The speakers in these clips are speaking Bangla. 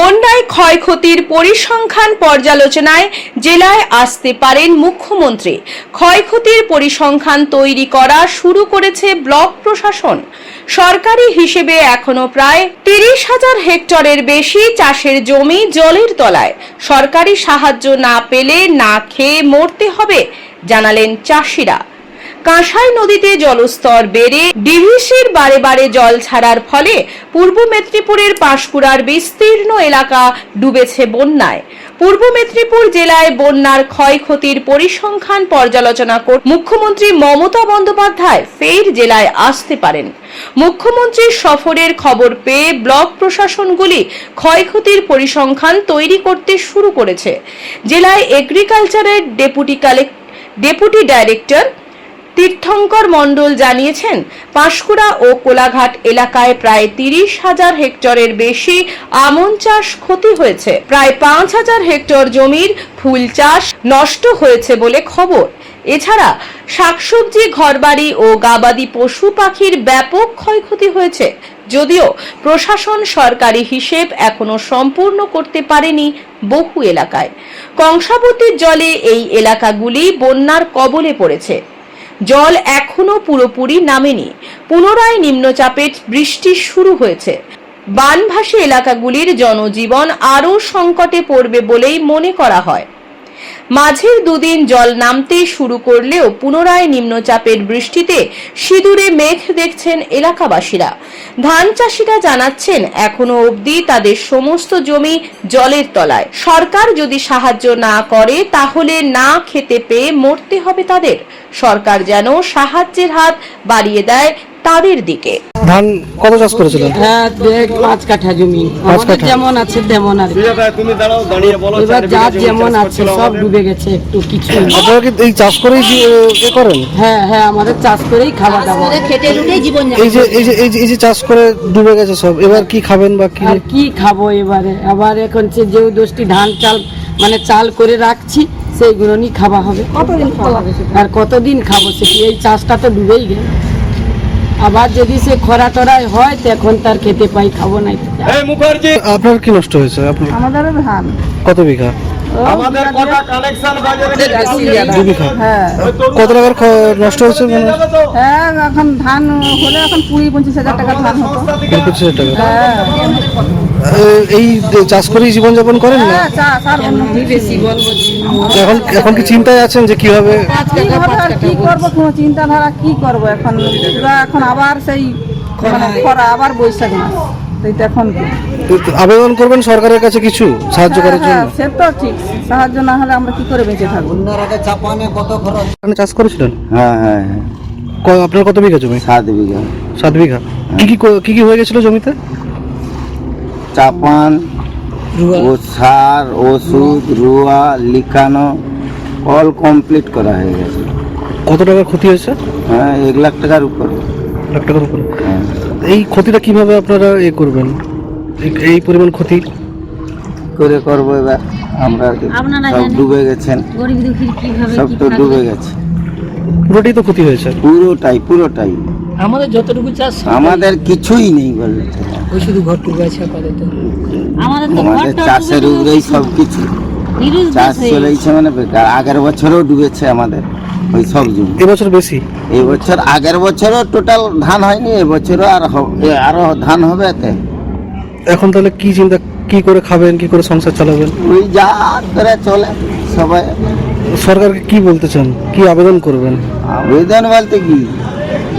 বন্যায় ক্ষয়ক্ষতির পরিসংখ্যান পর্যালোচনায় জেলায় আসতে পারেন মুখ্যমন্ত্রী। ক্ষয়ক্ষতির পরিসংখ্যান তৈরি করা শুরু করেছে ব্লক প্রশাসন। সরকারি হিসেবে এখনও প্রায় তিরিশ হাজার হেক্টরের বেশি চাষের জমি জলের তলায়। সরকারি সাহায্য না পেলে না খেয়ে মরতে হবে, জানালেন চাষিরা। কাঁসাই নদীতে জলস্তর বেড়ে ডিভিসির বারে বারে জল ছাড়ার ফলে পূর্ব মেদিনীপুরের পাঁশকুড়ার বিস্তীর্ণ এলাকা ডুবেছে বন্যায়। পূর্ব মেদিনীপুর জেলায় বন্যার ক্ষয়ক্ষতির পরিসংখ্যান পর্যালোচনা করে মুখ্যমন্ত্রী মমতা বন্দ্যোপাধ্যায় ফের জেলায় আসতে পারেন। মুখ্যমন্ত্রীর সফরের খবর পেয়ে ব্লক প্রশাসনগুলি ক্ষয়ক্ষতির পরিসংখ্যান তৈরি করতে শুরু করেছে। জেলায় এগ্রিকালচারের deputy collect deputy director Tirthankar Mondal জানিয়েছেন, পাঁশকুড়া ও কোলাঘাট এলাকায় প্রায় তিরিশ হাজার হেক্টরের বেশি আমন চাষ ক্ষতি হয়েছে। প্রায় পাঁচ হাজার হেক্টর জমির ফুল চাষ নষ্ট হয়েছে বলে খবর। এছাড়া শাকসবজি, ঘরবাড়ি ও গাবাদি পশু পাখির ব্যাপক ক্ষয়ক্ষতি হয়েছে। যদিও প্রশাসন সরকারি হিসেব এখনও সম্পূর্ণ করতে পারেনি বহু এলাকায়। কংসাবতীর জলে এই এলাকাগুলি বন্যার কবলে পড়েছে। জল এখনও পুরোপুরি নামেনি। পুনরায় নিম্নচাপের বৃষ্টি শুরু হয়েছে। বানভাসী এলাকাগুলির জনজীবন আরও সংকটে পড়বে বলেই মনে করা হয়। মাঝের দুদিন জল নামতে শুরু করলেও পুনরায় নিম্নচাপের বৃষ্টিতে সিঁদুরে মেঘ দেখছেন এলাকাবাসীরা। ধান চাষিরা জানাচ্ছেন, এখনও অবধি তাদের সমস্ত জমি জলের তলায়। সরকার যদি সাহায্য না করে, তাহলে না খেতে পেয়ে মরতে হবে তাদের। সরকার যেন সাহায্যের হাত বাড়িয়ে দেয় তাদের দিকে। ধান কত চাষ করেছিলেন? হ্যাঁ দেখ পাঁচ কাঠা জমি। আমাদের যেমন আছে তেমন আর। তুমি দাঁড়াও দাঁড়িয়ে বলো এবার যার যেমন আছে সব ডুবে গেছে একটু কিছু। আপনারা কি এই চাষ করেই এ, করেন? হ্যাঁ হ্যাঁ আমাদের চাষ করেই খাওয়া দাওয়া খেটে লুটেই জীবন এই যে এই যে এই যে এই যে চাষ করে ডুবে গেছে সব এবার কি খাবেন বা কি? আর কি খাব এবারে? আবার এখন যে দোষটি ধান চাল মানে চাল করে রাখছি সেইগুলো নিয়ে খাওয়া হবে। কতদিন খাওয়া হবে আর কতদিন খাব সেটি এই চাষটা তো ডুবেই গেল। আবার যদি সে খরা টরায় হয় তখন তার খেতে পাই খাব না মুখার্জি! আপনার কি নষ্ট হয়েছে? আপনার আমাদেরও ধান। কত বিঘা? আমাদের কটা কালেকশন বাজারে হ্যাঁ। কত টাকার নষ্ট হয়েছে হ্যাঁ? এখন ধান হলে এখন কুড়ি পঁচিশ হাজার টাকা ধান হতো। পঁচিশ হাজার টাকা। হ্যাঁ এই চাষ করেই জীবনযাপন করেন না? বলব এখন এখন কি চিন্তায় আছেন যে কীভাবে? কি করব? কোনো চিন্তাধারা কি করব এখন? এখন আবার সেই মানে খরা। আবার বৈশাখ মাস। এখন আবেদন করবেন সরকারের কাছে কিছু? সাহায্য করার জন্য? হ্যাঁ সে তো ঠিক। সাহায্য না হলে আমরা কি করে বেঁচে থাকব? ধান চাষ করেছিলেন? হ্যাঁ হ্যাঁ হ্যাঁ। আপনার কত বিঘা জমি? সাত বিঘা। সাত বিঘা। কি ক- কি কি হয়ে গেছিল জমিতে? চাপান ও সার ওষুধ রুয়া লিখানো অল কমপ্লিট করা হয়ে গেছে। কত টাকার ক্ষতি হয়েছে? হ্যাঁ এক লাখ টাকার উপরে। লাখ টাকার উপরে। হ্যাঁ। এই ক্ষতিটা কীভাবে আপনারা এ করবেন? এই- এই পরিমাণ ক্ষতি? করে করব এবার আমরা। আপনারা সব ডুবে গেছেন। গরিব দুঃখীর কীভাবে সব তো ডুবে গেছে। পুরোটাই তো ক্ষতি হয়েছে। পুরোটাই পুরোটাই। আমাদের যতটুকু চাষ আমাদের কিছুই নেই বললে। ওই শুধু ঘরটুকু আছে আপাতত। আমাদের তো ঘরটা চাষের উপরেই সব কিছু। চাষ চলেছে মানে বেকার আগের বছরও ডুবেছে আমাদের ওই সব জমি। এবছর বেশি? এই বছর আগের বছরও টোটাল ধান হয়নি এবছরও আর আরও ধান হবে এতে। এখন তাহলে কি চিন্তা কি করে খাবেন কি করে সংসার চালাবেন? ওই যা করে চলে সবাই। সরকারকে কি বলতে চান? কি আবেদন করবেন? আবেদন বলতে কি?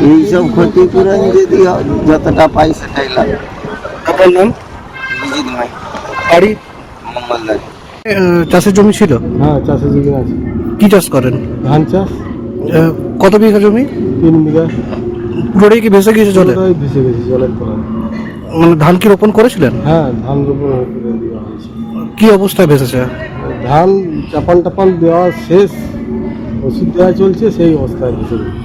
এইসব ক্ষতিপূরণ যদি যতটা পাই সেটাই লাগে আপনার নাম? বিজিত ভাই। বাড়ি? মঙ্গলদার চাষের জমি ছিল? হ্যাঁ চাষের জমি আছে। কি চাষ করেন? ধান চাষ। কত বিঘা জমি? তিন বিঘা। পুরোটাই কি ভেসে গিয়েছে জলে? ভেসে গেছে জলের মানে ধান কি রোপণ করেছিলেন? হ্যাঁ ধান রোপণ করে কি অবস্থায় ভেসেছে? ধান চাপান টাপান দেওয়া শেষ ওষুধ দেওয়া চলছে সেই অবস্থায় ভেসে গেছে।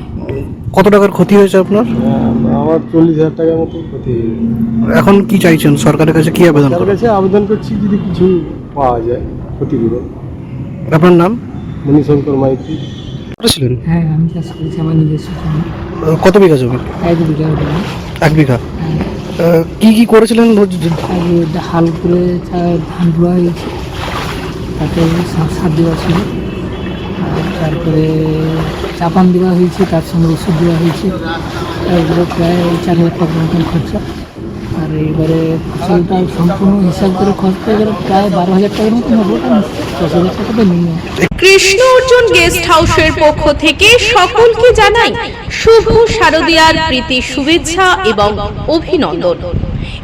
কত টাকার ক্ষতি হয়েছে আপনার? হ্যাঁ, আমার চল্লিশ হাজার টাকার মতো ক্ষতি হয়ে এখন কি চাইছেন? সরকারের কাছে কি আবেদন তার কাছে আবেদন করছি যদি কিছু পাওয়া যায় ক্ষতিপূরণ। আপনার নাম? মণিশঙ্কর মাইতি। করেছিলেন হ্যাঁ আমি চাষ করেছি আমার নিজস্ব জমি। কত বিঘা জমি? এক জমি। এক বিঘা? আহ, কি কি করেছিলেন আগে হাল করে চা- ধান রোয়া হয়েছে। তাতে সার সার দেওয়া ছিল। তারপরে চাপান দেওয়া হয়েছে, তার সঙ্গে ওষুধ দেওয়া হয়েছে। এগুলো প্রায় চার হাজার টাকার মতন খরচা। আর এবারে ফসলটা সম্পূর্ণ হিসাব করে খরচা এবারে প্রায় বারো হাজার টাকার মতন হবে দশ হাজার টাকা তো মিনিমাম কৃষ্ণ অর্জুন গেস্ট হাউসের পক্ষ থেকে সকলকে জানাই শুভ শারদীয়ার প্রীতি শুভেচ্ছা এবং অভিনন্দন।